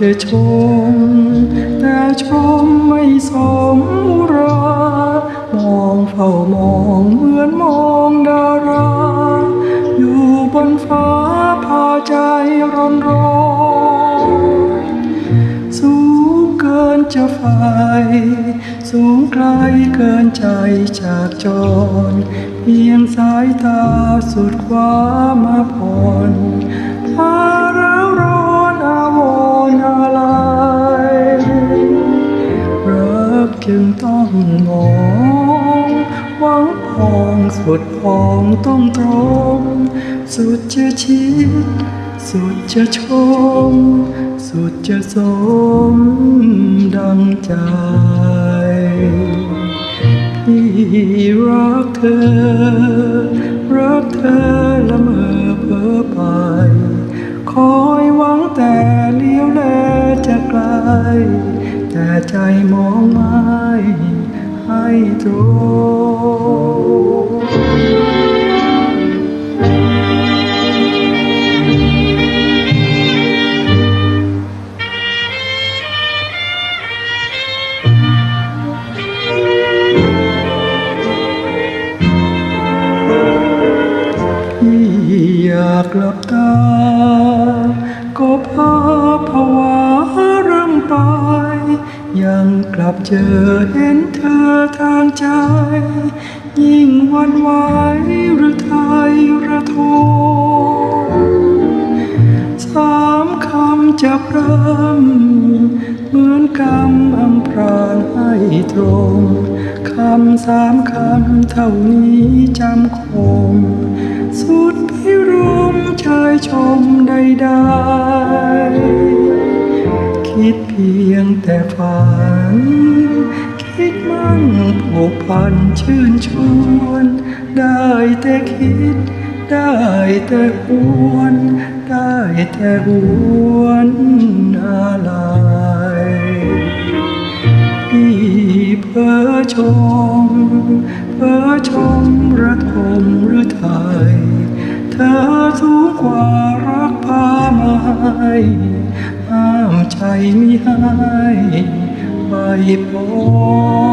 จะชม แต่ชมไม่สมรา มองเฝ้ามองเหมือนมองดารา อยู่บนฟ้าพาใจร้อนร้อนสูงเกินจะไฟสูงไกลเกินใจจากจรเพียงสายตาสุดความมาผ่อน มองหวังพองสุดพองต้องตรง สุดจะชิด สุดจะชม สุดจะสมดังใจ พี่รักเธอ รักเธอละเมอเพ้อไป คอยหวังแต่เลี้ยวแลจะไกล แต่ใจมองไม่ให้ตรงพี่อยากหลับตาก็พาภาวะริ่มไป ยังกลับเจอเห็นเธอทางใจ ยิ่งวันไหวหรือไทยระทมสามคำจะพร่ำเหมือนกำอำพรางให้ตรง คำสามคำเท่านี้จำคง สุดพิรุมชายชมใดๆ เพียงแต่ฝัน คิดมั่นผูกพันชื่นชวน ได้แต่คิด ได้แต่หวน ได้แต่หวนอะไรพี่เพ้อชมเพ้อชมระทมหรือไทยเธอสูงกว่ารักพาไมาให้ ใจมิให้ไปพอ